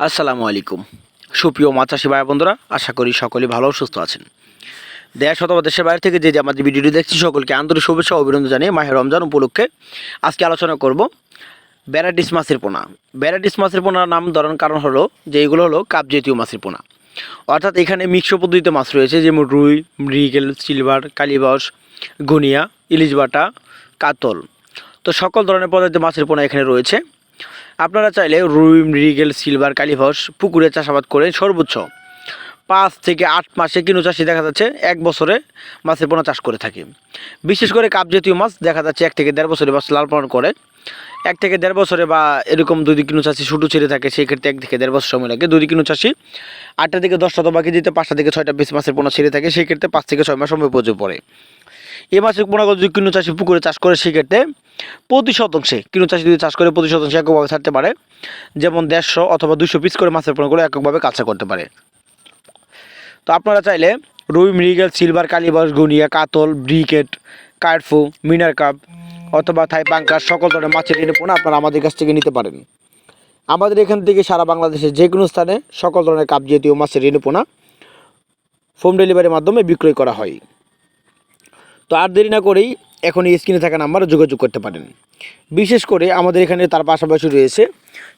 আসসালামু আলাইকুম। সুপ্রিয় মাছ চাষি ভাই বন্ধুরা আশা করি সকলেই ভালো সুস্থ আছেন। দেশ অথবা দেশের বাইরে থেকে যে যে আমাদের ভিডিওটি দেখছি সকলকে আন্তরিক শুভেচ্ছা অভিনন্দন জানিয়ে মাহের রমজান উপলক্ষে আজকে আলোচনা করব ব্যারাডিস মাছের পোনা। ব্যারাডিস মাছের পোনার নাম ধরার কারণ হলো যে এগুলো হলো কাপ জাতীয় মাছের পোনা। অর্থাৎ এখানে মিক্স পদ্ধতিতে মাছ রয়েছে, যেমন রুই, মৃগেল, সিলভার কালিবাস গুনিয়া, ইলিশ বাটা, কাতল। তো সকল ধরনের পদ্ধতিতে মাছের পোনা এখানে রয়েছে। আপনারা চাইলে রুই মৃগেল সিলভার কালিভাস পুকুরে চাষাবাদ করে সর্বোচ্চ পাঁচ থেকে আট মাসে কিনু চাষি দেখা যাচ্ছে, এক বছরে মাছের পোনা চাষ করে থাকে। বিশেষ করে কাপ জাতীয় মাছ দেখা যাচ্ছে এক থেকে দেড় বছরে মাছ লাল পালন করে। এক থেকে দেড় বছরে বা এরকম যদি কিনু চাষি শুটু ছেড়ে থাকে, সেই ক্ষেত্রে এক থেকে দেড় বছর সময় লাগে। যদি কিনু চাষি আটটা থেকে দশটা তো বাকি দিতে, পাঁচটা থেকে ছয়টা পিস মাছের পোনা ছেড়ে থাকে, সেই ক্ষেত্রে পাঁচ থেকে ছয় মাস সময় প্রয়োজন পড়ে। এই মাছের পোনাগুলো যদি কিনু চাষি পুকুরে চাষ করে সেক্ষেত্রে প্রতি শতাংশে, কিনু চাষি যদি চাষ করে প্রতি শতাংশে এককভাবে ছাড়তে পারে, যেমন দেড়শো অথবা দুশো পিস করে মাছের পোনাগুলো এককভাবে কাঁচা করতে পারে। তো আপনারা চাইলে রুই, মৃগেল, সিলভার কালিবাস গুনিয়া, কাতল, ব্রিকেট, কার্ফু, মিনার কাপ অথবা থাই পাঙ্কার সকল ধরনের মাছের ঋণ পোনা আপনারা আমাদের কাছ থেকে নিতে পারেন। আমাদের এখান থেকে সারা বাংলাদেশের যে কোনো স্থানে সকল ধরনের কাপ জাতীয় মাছের ঋণ পোনা হোম ডেলিভারির মাধ্যমে বিক্রয় করা হয়। তো আর দেরি না করেই এখন এই স্ক্রিনে থাকা নাম্বারে যোগাযোগ করতে পারেন। বিশেষ করে আমাদের এখানে তার পাশাপাশি রয়েছে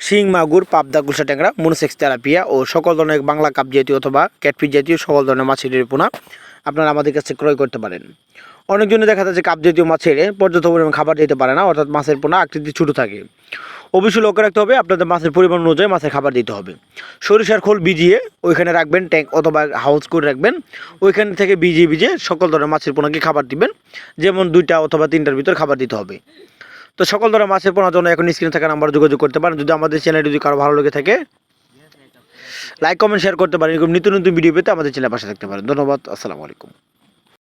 শিং, মাগুর, পাবদা, গুলশা ট্যাংরা, মনোসেক্স থেরাপিয়া ও সকল ধরনের বাংলা কাপ জাতীয় অথবা ক্যাটফিট জাতীয় সকল ধরনের মাছের পোনা আপনারা আমাদের কাছে ক্রয় করতে পারেন। অনেকজনে দেখা যাচ্ছে কাপ জাতীয় মাছের পর্যাপ্ত পরিমাণ খাবার দিতে পারে না, অর্থাৎ মাছের পোনা আকৃতি ছোটো থাকে। অবশ্যই লক্ষ্য রাখতে হবে, আপনাদের মাছের পরিমাণ অনুযায়ী মাছের খাবার দিতে হবে। সরিষার খোল ভিজিয়ে ওইখানে রাখবেন ট্যাঙ্ক অথবা হাউস করে রাখবেন। ওইখান থেকে ভিজিয়ে ভিজিয়ে সকল ধরনের মাছের পোনাকে খাবার দিবেন, যেমন দুইটা অথবা তিনটার ভিতর খাবার দিতে হবে। তো সকল ধরনের মাছের পোনার জন্য এখন স্ক্রিনে থাকা নাম্বার যোগাযোগ করতে পারেন। যদি আমাদের চ্যানেলটি যদি কারও ভালো লেগে থাকে লাইক কমেন্ট শেয়ার করতে পারেন। এরকম নিত্য নতুন ভিডিও পেতে আমাদের চ্যানেল পাশে থাকতে পারেন। ধন্যবাদ, আসসালামু আলাইকুম।